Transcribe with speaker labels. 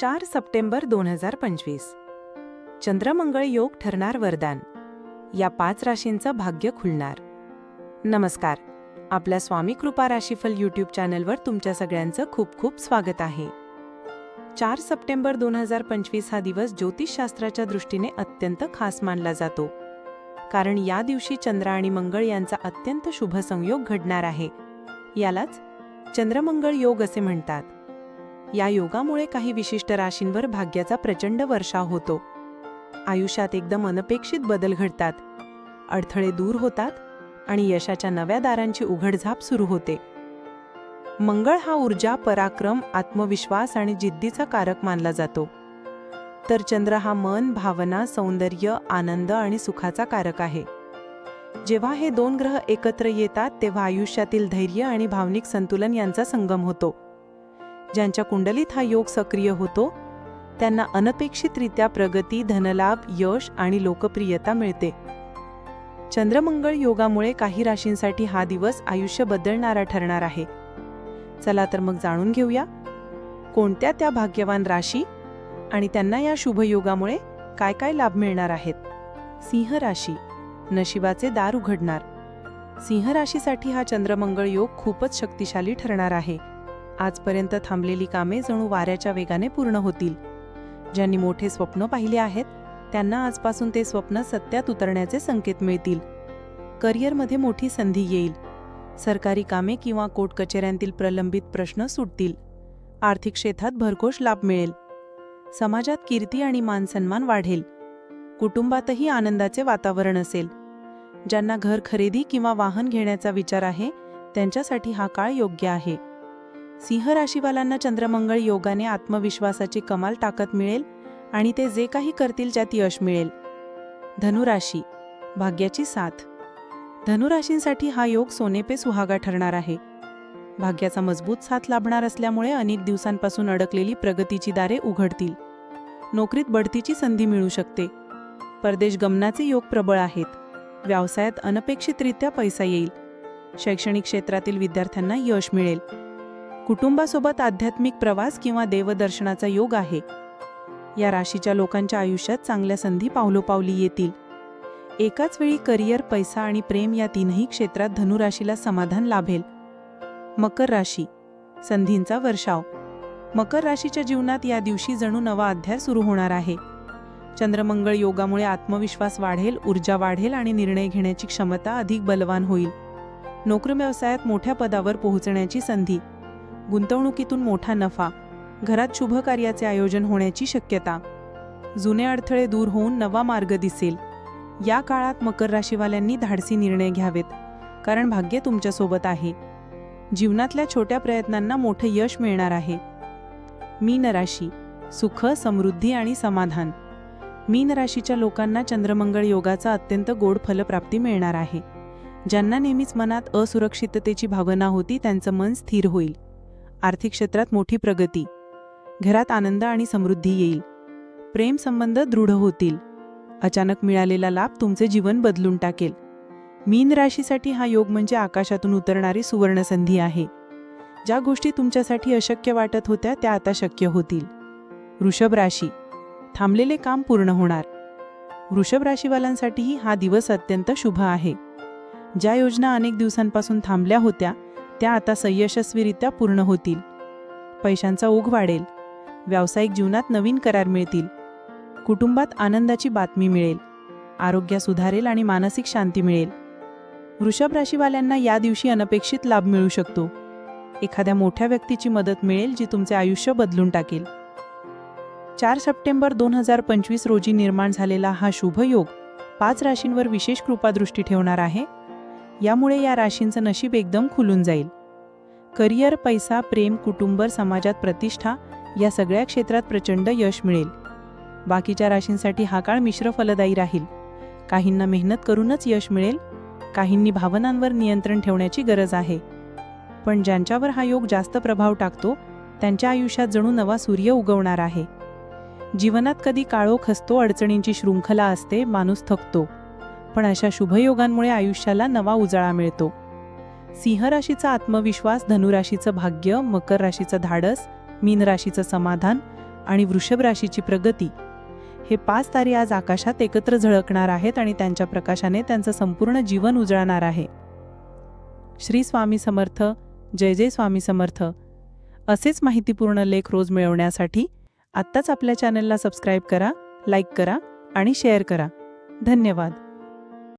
Speaker 1: चार सप्टेंबर दोन हजार पंचवीस. चंद्रमंगळ योग ठरणार वरदान. या पाच राशींचं भाग्य खुलणार. नमस्कार. आपल्या स्वामी कृपा राशीफल यूट्यूब चॅनलवर तुमच्या सगळ्यांचं खूप खूप स्वागत आहे. चार सप्टेंबर दोन हजार पंचवीस हा दिवस ज्योतिषशास्त्राच्या दृष्टीने अत्यंत खास मानला जातो. कारण या दिवशी चंद्र आणि मंगळ यांचा अत्यंत शुभ संयोग घडणार आहे. यालाच चंद्रमंगळ योग असे म्हणतात. या योगामुळे काही विशिष्ट राशींवर भाग्याचा प्रचंड वर्षाव होतो. आयुष्यात एकदम अनपेक्षित बदल घडतात. अडथळे दूर होतात आणि यशाच्या नव्या दारांची उघडझाप सुरू होते. मंगळ हा ऊर्जा पराक्रम आत्मविश्वास आणि जिद्दीचा कारक मानला जातो. तर चंद्र हा मन भावना सौंदर्य आनंद आणि सुखाचा कारक आहे. जेव्हा हे दोन ग्रह एकत्र येतात तेव्हा आयुष्यातील धैर्य आणि भावनिक संतुलन यांचा संगम होतो. ज्यांच्या कुंडलीत हा योग सक्रिय होतो त्यांना अनपेक्षितरित्या प्रगती धनलाभ यश आणि लोकप्रियता मिळते. चंद्रमंगळ योगामुळे काही राशींसाठी हा दिवस आयुष्य बदलणारा ठरणार आहे. चला तर मग जाणून घेऊया कोणत्या त्या भाग्यवान राशी आणि त्यांना या शुभयोगामुळे काय काय लाभ मिळणार आहेत? सिंह राशी नशिबाचे दार उघडणार. सिंह राशीसाठी हा चंद्रमंगळ योग खूपच शक्तिशाली ठरणार आहे. आजपर्यंत थांबलेली कामे जणू वाऱ्याच्या वेगाने पूर्ण होतील. ज्यांनी मोठे स्वप्न पाहिले आहेत त्यांना आजपासून ते स्वप्न सत्यात उतरण्याचे संकेत मिळतील. करिअरमध्ये मोठी संधी येईल. सरकारी कामे किंवा कोर्ट कचेऱ्यांतील प्रलंबित प्रश्न सुटतील. आर्थिक क्षेत्रात भरघोष लाभ मिळेल. समाजात कीर्ती आणि मानसन्मान वाढेल. कुटुंबातही आनंदाचे वातावरण असेल. ज्यांना घर खरेदी किंवा वाहन घेण्याचा विचार आहे त्यांच्यासाठी हा काळ योग्य आहे. सिंह राशीवालांना चंद्रमंगळ योगाने आत्मविश्वासाची कमाल ताकद मिळेल आणि ते जे काही करतील त्यात यश मिळेल. धनुराशी भाग्याची साथ. धनुराशींसाठी हा योग सोनेपे सुहागा ठरणार आहे. भाग्याचा मजबूत साथ लाभणार असल्यामुळे अनेक दिवसांपासून अडकलेली प्रगतीची दारे उघडतील. नोकरीत बढतीची संधी मिळू शकते. परदेश गमनाचे योग प्रबळ आहेत. व्यवसायात अनपेक्षितरित्या पैसा येईल. शैक्षणिक क्षेत्रातील विद्यार्थ्यांना यश मिळेल. कुटुंबासोबत आध्यात्मिक प्रवास किंवा देवदर्शनाचा योग आहे. या राशीच्या लोकांच्या आयुष्यात चांगल्या संधी पावलोपावली येतील. एकाच वेळी करिअर पैसा आणि प्रेम या तीनही क्षेत्रात धनुराशीला समाधान लाभेल. मकर राशी. संधींचा वर्षाव. मकर राशीच्या जीवनात या दिवशी जणू नवा अध्याय सुरू होणार आहे. चंद्रमंगळ योगामुळे आत्मविश्वास वाढेल ऊर्जा वाढेल आणि निर्णय घेण्याची क्षमता अधिक बलवान होईल. नोकरी व्यवसायात मोठ्या पदावर पोहोचण्याची संधी. गुंतवणुकीतून मोठा नफा घरात शुभ कार्याचे आयोजन होण्याची शक्यता. जुने अडथळे दूर होऊन नवा मार्ग दिसेल. या काळात मकर राशीवाल्यांनी धाडसी निर्णय घ्यावेत कारण भाग्य तुमच्यासोबत आहे. जीवनातल्या छोट्या प्रयत्नांना मोठं यश मिळणार आहे. मीन राशी सुख समृद्धी आणि समाधान. मीन राशीच्या लोकांना चंद्रमंगळ योगाचा अत्यंत गोड फलप्राप्ती मिळणार आहे. ज्यांना नेहमीच मनात असुरक्षिततेची भावना होती त्यांचं मन स्थिर होईल. आर्थिक क्षेत्रात मोठी प्रगती. घरात आनंद आणि समृद्धी येईल. प्रेम संबंध दृढ होतील. अचानक मिळालेला लाभ तुमचे जीवन बदलून टाकेल. मीन राशीसाठी हा योग म्हणजे आकाशातून उतरणारी सुवर्णसंधी आहे. ज्या गोष्टी तुमच्यासाठी अशक्य वाटत होत्या त्या आता शक्य होतील. वृषभ राशी. थांबलेले काम पूर्ण होणार. वृषभ राशीवाल्यांसाठीही हा दिवस अत्यंत शुभ आहे. ज्या योजना अनेक दिवसांपासून थांबल्या होत्या त्या आता सयशस्वीरित्या पूर्ण होतील. पैशांचा ओघ वाढेल. व्यावसायिक जीवनात नवीन करार मिळतील. कुटुंबात आनंदाची बातमी मिळेल. आरोग्य सुधारेल आणि मानसिक शांती मिळेल. वृषभ राशीवाल्यांना या दिवशी अनपेक्षित लाभ मिळू शकतो. एखाद्या मोठ्या व्यक्तीची मदत मिळेल जी तुमचे आयुष्य बदलून टाकेल. चार सप्टेंबर दोन हजार पंचवीस रोजी निर्माण झालेला हा शुभ योग पाच राशींवर विशेष कृपादृष्टी ठेवणार आहे. यामुळे या राशींचं नशीब एकदम खुलून जाईल. करिअर पैसा प्रेम कुटुंब समाजात प्रतिष्ठा या सगळ्या क्षेत्रात प्रचंड यश मिळेल. बाकीच्या राशींसाठी हा काळ मिश्र फलदायी राहील. काहींना मेहनत करूनच यश मिळेल काहींनी भावनांवर नियंत्रण ठेवण्याची गरज आहे. पण ज्यांच्यावर हा योग जास्त प्रभाव टाकतो त्यांच्या आयुष्यात जणू नवा सूर्य उगवणार आहे. जीवनात कधी काळोख असतो अडचणींची शृंखला असते माणूस थकतो. पण अशा शुभयोगांमुळे आयुष्याला नवा उजाळा मिळतो. सिंह राशीचा आत्मविश्वास धनुराशीचं भाग्य मकर राशीचं धाडस मीन राशीचं समाधान आणि वृषभ राशीची प्रगती हे पाच तारे आज आकाशात एकत्र झळकणार आहेत आणि त्यांच्या प्रकाशाने त्यांचं संपूर्ण जीवन उजळणार आहे. श्री स्वामी समर्थ जय जय स्वामी समर्थ. असेच माहितीपूर्ण लेख रोज मिळवण्यासाठी आत्ताच आपल्या चॅनलला सबस्क्राईब करा लाईक करा आणि शेअर करा. धन्यवाद.